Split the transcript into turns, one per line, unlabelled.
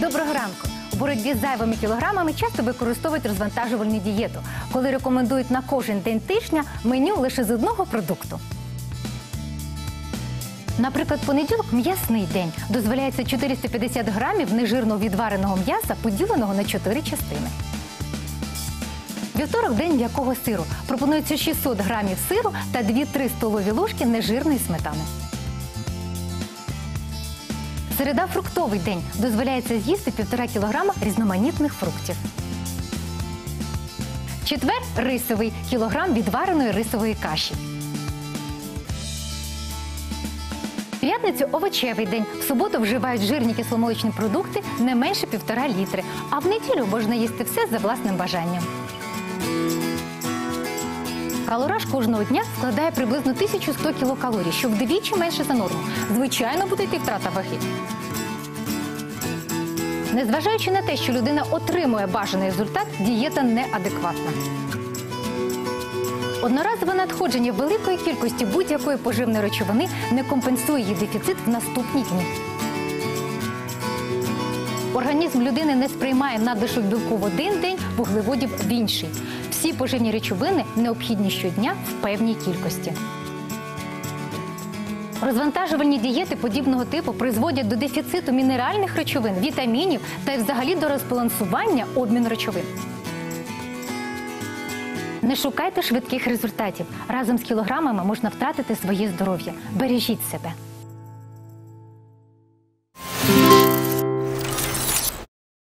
Доброго ранку! У боротьбі з зайвими кілограмами часто використовують розвантажувальну дієту, коли рекомендують на кожен день тижня меню лише з одного продукту. Наприклад, понеділок м'ясний день дозволяється 450 грамів нежирного відвареного м'яса, поділеного на 4 частини. Вівторок день м'якого сиру. Пропонується 600 грамів сиру та 2-3 столові ложки нежирної сметани. Середа фруктовий день дозволяється з'їсти 1,5 кілограма різноманітних фруктів. Четвер рисовий кілограм відвареної рисової каші. П'ятницю овочевий день. В суботу вживають жирні кисломолочні продукти не менше півтора літри. А в неділю можна їсти все за власним бажанням. Калораж кожного дня складає приблизно 1100 кілокалорій, що вдвічі менше за норму. Звичайно, буде йти втрата ваги. Незважаючи на те, що людина отримує бажаний результат, дієта неадекватна. Одноразове надходження великої кількості будь-якої поживної речовини не компенсує її дефіцит в наступні дні. Організм людини не сприймає надлишок білку в один день, вуглеводів в інший. Всі поживні речовини необхідні щодня в певній кількості. Розвантажувальні дієти подібного типу призводять до дефіциту мінеральних речовин, вітамінів та й взагалі до розбалансування обміну речовин. Не шукайте швидких результатів. Разом з кілограмами можна втратити своє здоров'я. Бережіть себе.